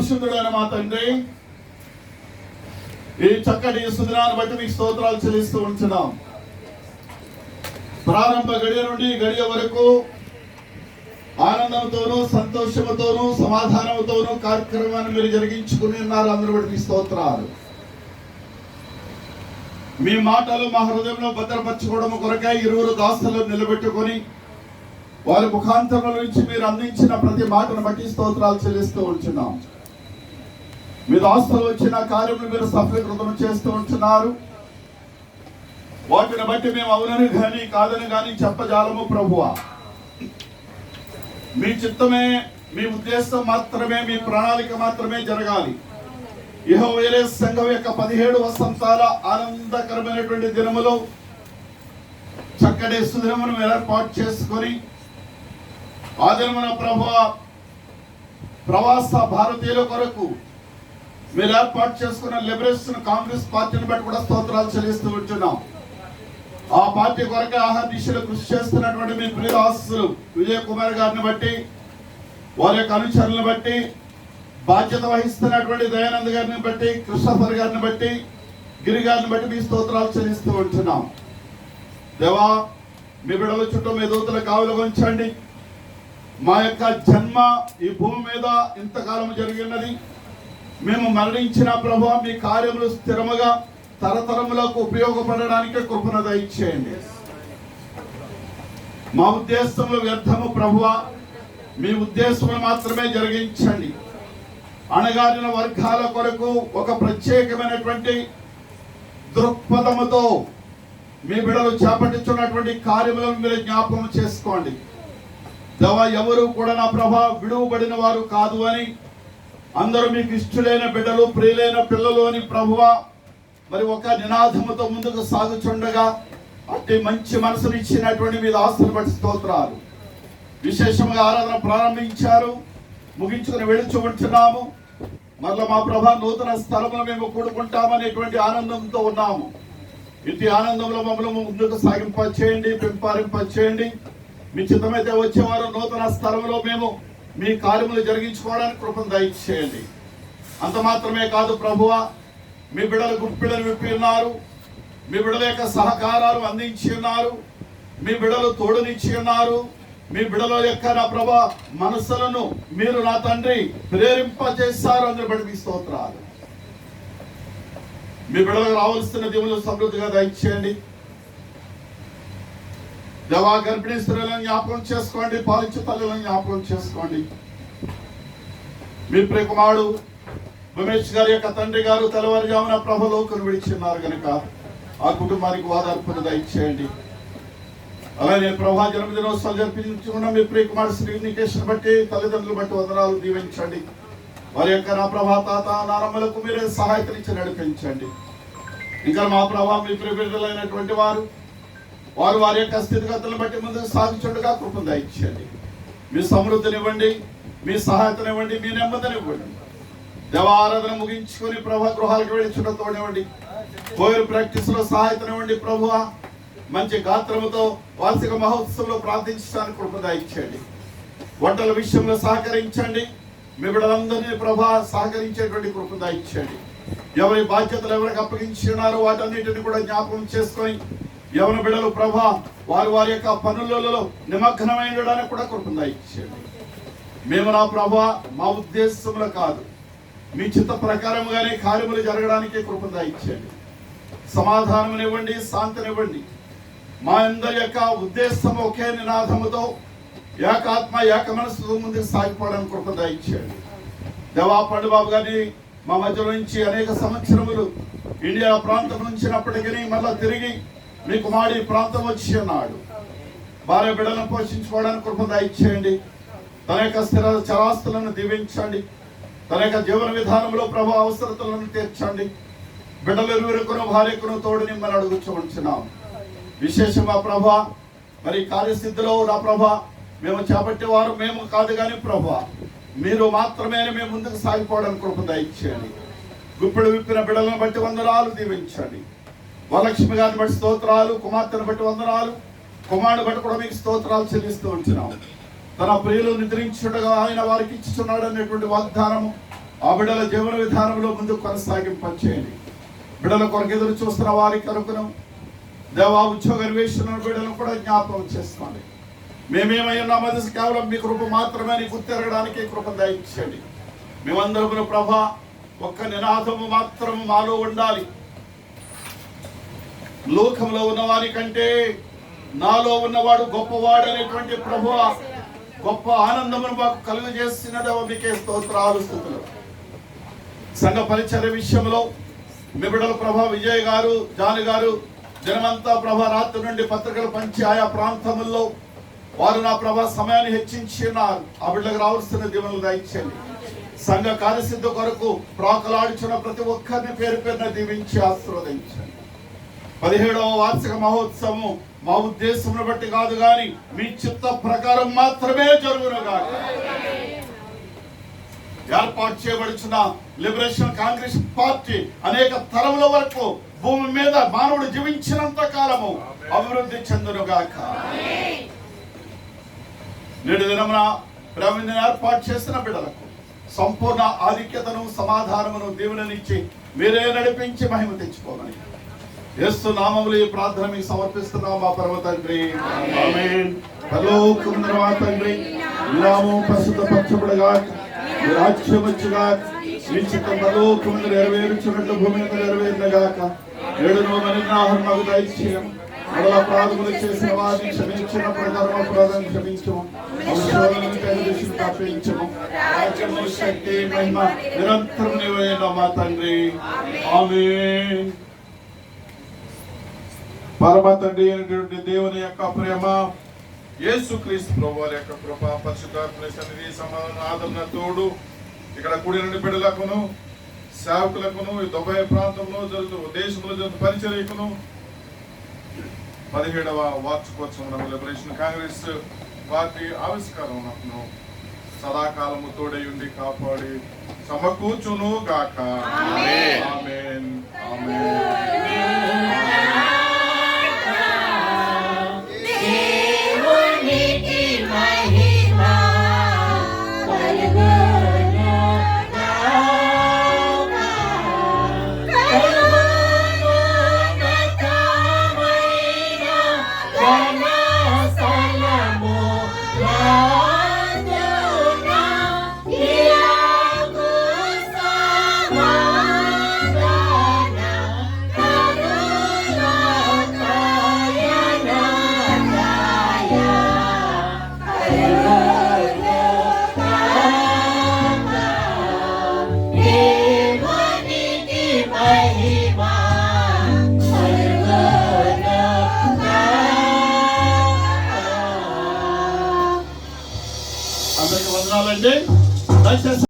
పరిశుద్ధుడైన మా తండ్రి ఈ చక్కటి సుదినాన్ని బట్టి మీకు స్తోత్రాలు చెల్లిస్తూ ఉంటున్నాం. ప్రారంభ గడియ నుండి గడియ వరకు ఆనందంతోనూ సంతోషంతోనూ సమాధానంతోనూ కార్యక్రమాన్ని మీరు జరిగించుకుని ఉన్నారు. అందరూ బట్టి మీ స్తోత్రాలు. మీ మాటలు మా హృదయంలో భద్రపరచుకోవడం కొరకై ఇరువురు దాస్తలు నిలబెట్టుకొని వారి ముఖాంతరం నుంచి మీరు అందించిన ప్రతి మాటను బట్టి స్తోత్రాలు చెల్లిస్తూ ఉంటున్నాం. మీ దాస్తులు వచ్చిన కార్యములు మీరు సఫలీకృతం చేస్తూ ఉంటున్నారు. వాటిని బట్టి మేము అవునని కానీ కాదని కానీ చెప్పజాలము ప్రభువా. మీ చిత్తమే మీ ఉద్దేశం మాత్రమే మీ ప్రణాళిక మాత్రమే జరగాలి. ఇహో వేరే సంఘం యొక్క పదిహేడు వసంతాల ఆనందకరమైనటువంటి దినములో చక్కటి సుదినమును ఏర్పాటు చేసుకొని ఆ దినమున ప్రభు ప్రవాస భారతీయుల కొరకు మీరు ఏర్పాటు చేసుకున్న లిబరేషన్ కాంగ్రెస్ పార్టీని బట్టి కూడా స్తోత్రాలు చెల్లిస్తూ ఉంటున్నాం. ఆ పార్టీ కొరకే ఆహార దిశలో కృషి చేస్తున్నటువంటి మీ ప్రియదాసులు విజయ్ కుమార్ గారిని బట్టి వారి యొక్క అనుచరులను బట్టి బాధ్యత వహిస్తున్నటువంటి దయానంద్ గారిని బట్టి కృష్ణఫర్ గారిని బట్టి గిరి గారిని బట్టి మీ స్తోత్రాలు చెల్లిస్తూ ఉంటున్నాం. దేవా మీ బిడల చుట్టూ మీ దూతల కావులు ఉంచండి మా యొక్క జన్మ ఈ భూమి మీద ఇంతకాలం జరిగినది మేము మరణించిన ప్రభావ మీ కార్యములు స్థిరముగా తరతరములకు ఉపయోగపడడానికి కృపణ దయచేయండి. మా ఉద్దేశంలో వ్యర్థము ప్రభువ మీ ఉద్దేశములు మాత్రమే జరిగించండి. అణగారిన వర్గాల కొరకు ఒక ప్రత్యేకమైనటువంటి దృక్పథముతో మీ బిడలు చేపట్టించున్నటువంటి కార్యములను మీరు జ్ఞాపకం చేసుకోండి. దవ ఎవరు కూడా నా ప్రభా విడువబడిన వారు కాదు అని అందరూ మీకు ఇష్టలైన బిడ్డలు ప్రియులైన పిల్లలు అని ప్రభువ మరి ఒక నినాదముతో ముందుకు సాగుచుండగా అట్టి మంచి మనసును ఇచ్చినటువంటి మీద ఆస్తులు బట్టి స్తోత్రాలు. విశేషంగా ఆరాధన ప్రారంభించారు ముగించుకుని వెళుచు ఉంటున్నాము మరలా మా ప్రభా నూతన స్థలంలో మేము కూడుకుంటామనేటువంటి ఆనందంతో ఉన్నాము. ఇది ఆనందంలో మమ్మల్ని ముందుకు సాగింపచేయండి చేయండి పెంపారింప చేయండి మీ చిత్తమైతే వచ్చేవారు నూతన స్థలంలో మేము మీ కార్యములు జరిగించుకోవడానికి కృపను దయచేయండి. అంత మాత్రమే కాదు ప్రభువ మీ బిడలు గుప్పిడలు విప్పి ఉన్నారు మీ బిడల యొక్క సహకారాలు అందించి ఉన్నారు మీ బిడలు తోడునిచ్చి ఉన్నారు మీ బిడ్డల యొక్క నా ప్రభ మనసులను మీరు నా తండ్రి ప్రేరింపజేస్తారు అందరి బట్టి మీ స్తోత్రాలు. మీ బిడ్డలకు రావాల్సిన దీవులు సమృద్ధిగా దయచేయండి. దేవా గర్భిణీ స్త్రీలను జ్ఞాపకం చేసుకోండి పాలించే తల్లులను జ్ఞాపకం చేసుకోండి. మీ ప్రియకుమారుడు ఉమేష్ గారి యొక్క తండ్రి గారు తెల్లవారుజామున ప్రభలోకను విడిచిన్నారు కనుక ఆ కుటుంబానికి వాదార్పణ దయచేయండి. అలాగే ప్రభా జన్మదినోత్సవాలు జరిపించుకున్న మీ ప్రియకుమారు శ్రీనికేష్ని బట్టి తల్లిదండ్రులు బట్టి వందనాలు దీవించండి. వారి యొక్క నా ప్రభా తాత నారమ్మలకు మీరే సహాయతనిచ్చి నడిపించండి. ఇంకా మా ప్రభా మీ ప్రియబిడ్డలైనటువంటి వారు వారు వారి యొక్క స్థితిగతులను బట్టి ముందుకు సాధించుండగా కృపను దయచేయండి. మీ సమృద్ధినివ్వండి మీ సహాయతనివ్వండి మీ నెమ్మదినివ్వండి. దేవారాధన ముగించుకొని ప్రభా గృహాలకు వెళ్ళి చుట్టతోనివ్వండి కోవిడ్ ప్రాక్టీస్లో సహాయతనివ్వండి ప్రభు మంచి గాత్రముతో వార్షిక మహోత్సవంలో ప్రార్థించడానికి కృప దయచేయండి. వంటల విషయంలో సహకరించండి. మీ బిడ్డలందరినీ ప్రభా సహకరించేటువంటి కృప దయచేయండి. ఎవరి బాధ్యతలు ఎవరికి అప్పగించి ఉన్నారో వాటన్నిటిని కూడా జ్ఞాపకం చేసుకొని యవన బిడలు ప్రభా వారి వారి యొక్క పనులలో నిమగ్నమైనడానికి కూడా కృప దయచేయండి. మేము నా ప్రభా మా ఉద్దేశంలో కాదు. మీ చిత్త ప్రకారముగానే కార్యములు జరగడానికి కృపణ ఇచ్చేయండి సమాధానమునివ్వండి శాంతినివ్వండి. మా అందరి యొక్క ఉద్దేశం ఒకే నినాదముతో ఏకాత్మ ఏక మనసుతో ముందుకు సాగిపోవడానికి కృపణ ఇచ్చేయండి దేవా పండుబాబు గారిని మా మధ్య నుంచి అనేక సంవత్సరములు ఇండియా ప్రాంతం నుంచినప్పటికీ మళ్ళా తిరిగి మీ కుమారుడి ప్రాంతం వచ్చి ఉన్నాడు. భార్య బిడ్డలను పోషించుకోవడానికి కృపద ఇచ్చేయండి తన యొక్క స్థిర చరాస్తులను దీవించండి. తన యొక్క జీవన విధానంలో ప్రభు అవసరతలను తీర్చండి. బిడ్డలు ఇరువురుకును భార్యకును తోడు నిమ్మని అడుగుచూ విశేషమా విశేషంగా మరి కార్యస్థితిలో నా ప్రభ మేము చేపట్టేవారు మేము కాదు కానీ ప్రభా మీరు మాత్రమే మేము ముందుకు సాగిపోవడానికి కృప దయచేయండి. గుప్పిడు విప్పిన బిడ్డలను బట్టి వందనాలు దీవించండి. వరలక్ష్మి గారిని బట్టి స్తోత్రాలు కుమార్తెను బట్టి వందనాలు. కుమారుడు బట్టి కూడా మీకు స్తోత్రాలు చెల్లిస్తూ ఉంటున్నాం తన ప్రియులు నిద్రించుటగా ఆయన వారికి ఇచ్చుతున్నాడు అనేటువంటి వాగ్దానము ఆ బిడ్డల జీవన విధానంలో ముందు కొనసాగింపచేయండి బిడ్డల కొరకు ఎదురు చూస్తున్న వారికి అనుకున్నాం దేవా ఉద్యోగ అన్వేషణ బిడ్డలను కూడా జ్ఞాపకం చేసుకోండి. మేమేమై ఉన్నామో కేవలం మీ కృప మాత్రమే అని గుర్తెరగడానికి కృప దయచేయండి. మేమందరము ప్రభా ఒక్క నినాదము మాత్రము మాలో ఉండాలి. లోకంలో ఉన్నవారి కంటే నాలో ఉన్నవాడు గొప్పవాడు అనేటువంటి ప్రభు గొప్ప ఆనందమును మాకు కలుగజేసినదవ మీకే స్తోత్రాలు స్థుతులు. సంఘ పరిచయ విషయంలో మిబిడల ప్రభా విజయ్ గారు జాని గారు జనమంతా ప్రభా రాత్రి నుండి పత్రికలు పంచి ఆయా ప్రాంతముల్లో వారు నా ప్రభా సమయాన్ని హెచ్చించి ఉన్నారు. ఆ బిడ్డకు రావాల్సిన దీవెనలు దయచేయండి. సంఘ కార్యసిద్ధ కొరకు ప్రాకలాడుచున్న ప్రతి ఒక్కరిని పేరు పేరున దీవించి ఆశీర్వదించండి. పదిహేడవ వార్షిక మహోత్సవం మా ఉద్దేశం బట్టి కాదు గాని మీ చిత్త ప్రకారం మాత్రమే జరుగును కాదు ఏర్పాటు చేయబడుచున్న లిబరేషన్ కాంగ్రెస్ పార్టీ అనేక తరముల వరకు భూమి మీద మానవుడు జీవించినంత కాలము అభివృద్ధి చెందునుగాక నేడు దినమున ప్రవీణ ఏర్పాటు చేసిన బిడ్డలకు సంపూర్ణ ఆధిక్యతను సమాధానమును దీవెననిచ్చి మీరే నడిపించి మహిమ తెచ్చుకోమని యేసు నామములు ఈ ప్రార్థన మీకు సమర్పిస్తున్నాం మా పరమ తండ్రి. ఆమేన్. పరలోకమున మా తండ్రి. నామము పరిశుద్ధ పరచబడగా మీ రాజ్యం వచ్చుగా మీ చిత్తం పరలోకమున నెరవేర్చున్నట్లు భూమి మీద నెరవేరినగాక ఏడును మనినాహం మాకు దయచేయం. మరల ప్రాధములు చేసిన వారిని క్షమించిన ప్రకారం అపరాధం క్షమించము. అవసరాలను కలిసి తప్పించము రాజ్యము శక్తి మహిమ నిరంతరం నీవైన మా తండ్రి. ఆమె పరమ తండ్రి అయినటువంటి దేవుని యొక్క ప్రేమ యేసు క్రీస్తు ప్రభు వారి యొక్క కృప పరిశుద్ధాత్మ సన్నిధి సమాధానం ఆదరణ తోడు ఇక్కడ కూడి నుండి బిడ్డలకును సేవకులకును దుబాయ్ ప్రాంతంలో జరుగుతూ దేశంలో జరుగుతూ పరిచర్యకును. పదిహేడవ వార్షికోత్సవం లిబరేషన్ కాంగ్రెస్ పార్టీ ఆవిష్కారం నాకు సదాకాలము తోడై ఉండి కాపాడి సమకూర్చును గాక ఆమేన్. ఆమేన్.